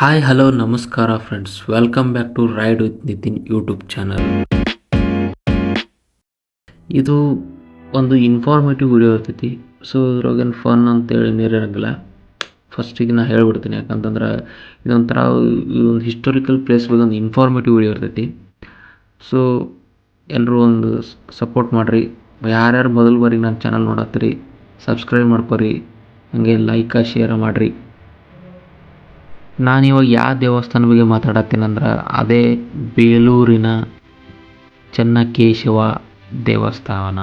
Hi hello ನಮಸ್ಕಾರ friends welcome back to ride with Nitin YouTube channel ಇದು ಒಂದು informative video ಇರ್ತೈತಿ. So ಇದ್ರೊಳಗೇನು ಫನ್ ಅಂತೇಳಿ ನೀರಿರಂಗಿಲ್ಲ ಫಸ್ಟಿಗೆ ನಾ ಹೇಳ್ಬಿಡ್ತೀನಿ. ಯಾಕಂತಂದ್ರೆ ಇದೊಂಥರ ಒಂದು ಹಿಸ್ಟೋರಿಕಲ್ ಪ್ಲೇಸ್ ಬಗ್ಗೆ ಒಂದು ಇನ್ಫಾರ್ಮೇಟಿವ್ ವಿಡಿಯೋ ಇರ್ತೈತಿ. ಸೊ ಎಲ್ಲರೂ ಒಂದು ಸಪೋರ್ಟ್ ಮಾಡಿರಿ. ಯಾರ್ಯಾರು ಮೊದಲು ಬಾರಿಗೆ ನನ್ನ ಚಾನಲ್ ನೋಡತ್ತೀರಿ ಸಬ್ಸ್ಕ್ರೈಬ್ ಮಾಡ್ಕೊರಿ. ಹಾಗೆ ಲೈಕ ಶೇರ್ ಮಾಡಿರಿ. ನಾನು ಇವಾಗ ಯಾವ ದೇವಸ್ಥಾನ ಬಗ್ಗೆ ಮಾತಾಡತ್ತೀನಂದ್ರೆ ಅದೇ ಬೇಲೂರಿನ ಚೆನ್ನಕೇಶವ ದೇವಸ್ಥಾನ.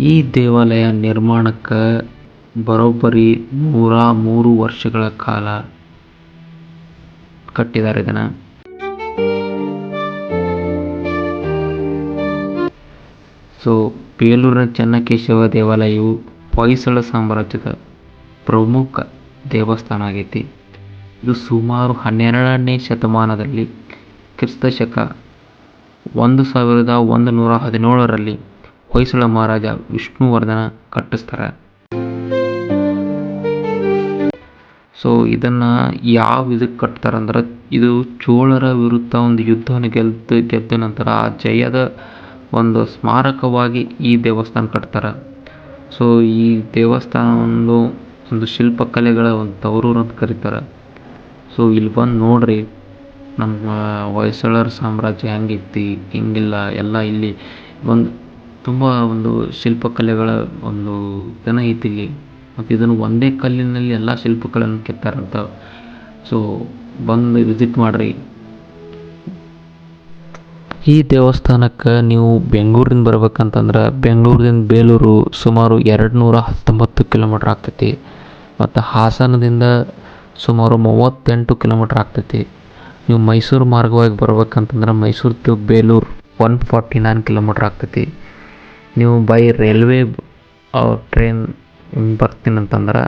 ಈ ದೇವಾಲಯ ನಿರ್ಮಾಣಕ್ಕೆ ಬರೋಬ್ಬರಿ ನೂರ ಮೂರು ವರ್ಷಗಳ ಕಾಲ ಕಟ್ಟಿದ್ದಾರೆ ಇದನ್ನು. ಸೊ ಬೇಲೂರಿನ ಚೆನ್ನಕೇಶವ ದೇವಾಲಯವು ಹೊಯ್ಸಳ ಸಾಮ್ರಾಜ್ಯದ ಪ್ರಮುಖ ದೇವಸ್ಥಾನ ಆಗೈತಿ. ಇದು ಸುಮಾರು ಹನ್ನೆರಡನೇ ಶತಮಾನದಲ್ಲಿ ಕ್ರಿಸ್ತ ಶಕ ಒಂದು ಸಾವಿರದ ಒಂದು ನೂರ ಹದಿನೇಳರಲ್ಲಿ ಹೊಯ್ಸಳ ಮಹಾರಾಜ ವಿಷ್ಣುವರ್ಧನ ಕಟ್ಟಿಸ್ತಾರೆ. ಸೊ ಇದನ್ನು ಯಾವ ಇದಕ್ಕೆ ಕಟ್ತಾರಂದ್ರೆ ಇದು ಚೋಳರ ವಿರುದ್ಧ ಒಂದು ಯುದ್ಧವನ್ನು ಗೆದ್ದು ಗೆದ್ದ ನಂತರ ಆ ಜಯದ ಒಂದು ಸ್ಮಾರಕವಾಗಿ ಈ ದೇವಸ್ಥಾನ ಕಟ್ತಾರೆ. ಸೊ ಈ ದೇವಸ್ಥಾನವನ್ನು ಒಂದು ಶಿಲ್ಪಕಲೆಗಳ ಒಂದು ತವರೂರು ಅಂತ ಕರೀತಾರೆ. ಸೊ ಇಲ್ಲಿ ಬಂದು ನೋಡ್ರಿ, ನಮ್ಮ ಹೊಯ್ಸಳರ ಸಾಮ್ರಾಜ್ಯ ಹೆಂಗಿತ್ತು ಹಿಂಗಿಲ್ಲ, ಎಲ್ಲ ಇಲ್ಲಿ ಒಂದು ತುಂಬ ಒಂದು ಶಿಲ್ಪಕಲೆಗಳ ಒಂದು ಇದನ್ನ ಐತಿ ಮತ್ತು ಇದನ್ನು ಒಂದೇ ಕಲ್ಲಿನಲ್ಲಿ ಎಲ್ಲ ಶಿಲ್ಪಗಳನ್ನು ಕೆತ್ತಾರಂತ. ಸೊ ಬಂದು ವಿಸಿಟ್ ಮಾಡಿರಿ. ಈ ದೇವಸ್ಥಾನಕ್ಕೆ ನೀವು ಬೆಂಗ್ಳೂರಿಂದ ಬರ್ಬೇಕಂತಂದ್ರೆ ಬೆಂಗಳೂರಿಂದ ಬೇಲೂರು ಸುಮಾರು ಎರಡು ನೂರ ಹತ್ತೊಂಬತ್ತು ಕಿಲೋಮೀಟ್ರ್ ಆಗ್ತೈತಿ. ಮತ್ತು ಹಾಸನದಿಂದ ಸುಮಾರು ಮೂವತ್ತೆಂಟು ಕಿಲೋಮೀಟ್ರ್ ಆಗ್ತೈತಿ. ನೀವು ಮೈಸೂರು ಮಾರ್ಗವಾಗಿ ಬರ್ಬೇಕಂತಂದ್ರೆ Mysuru to Belur one forty nine kilometre ಆಗ್ತೈತಿ. ನೀವು ಬೈ ರೈಲ್ವೆ ಟ್ರೈನ್ ಬರ್ತೀನಂತಂದ್ರೆ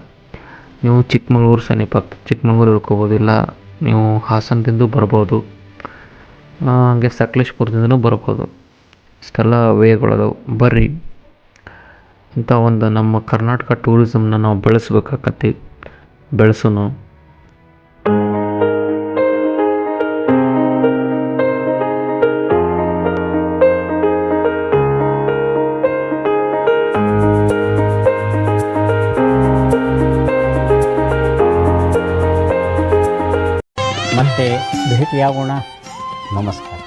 ನೀವು ಚಿಕ್ಕಮಗಳೂರು ಸಮೀಪ, ಚಿಕ್ಕಮಗಳೂರು ಇಳ್ಕೊಬೋದು ಇಲ್ಲ ನೀವು ಹಾಸನದಿಂದ ಬರ್ಬೋದು. ಹಾಗೆ ಸಕಲೇಶ್ಪುರದಿಂದನೂ ಬರ್ಬೋದು. ಇಷ್ಟೆಲ್ಲ ವೇಗಳದಾವು ಬರ್ರಿ. ಇಂಥ ಒಂದು ನಮ್ಮ ಕರ್ನಾಟಕ ಟೂರಿಸಮ್ನ ನಾವು ಬೆಳೆಸ್ಬೇಕಾಕತಿ ಬೆಳೆಸೋನು. ಮತ್ತೆ ಭೇಟಿಯಾಗೋಣ. ನಮಸ್ಕಾರ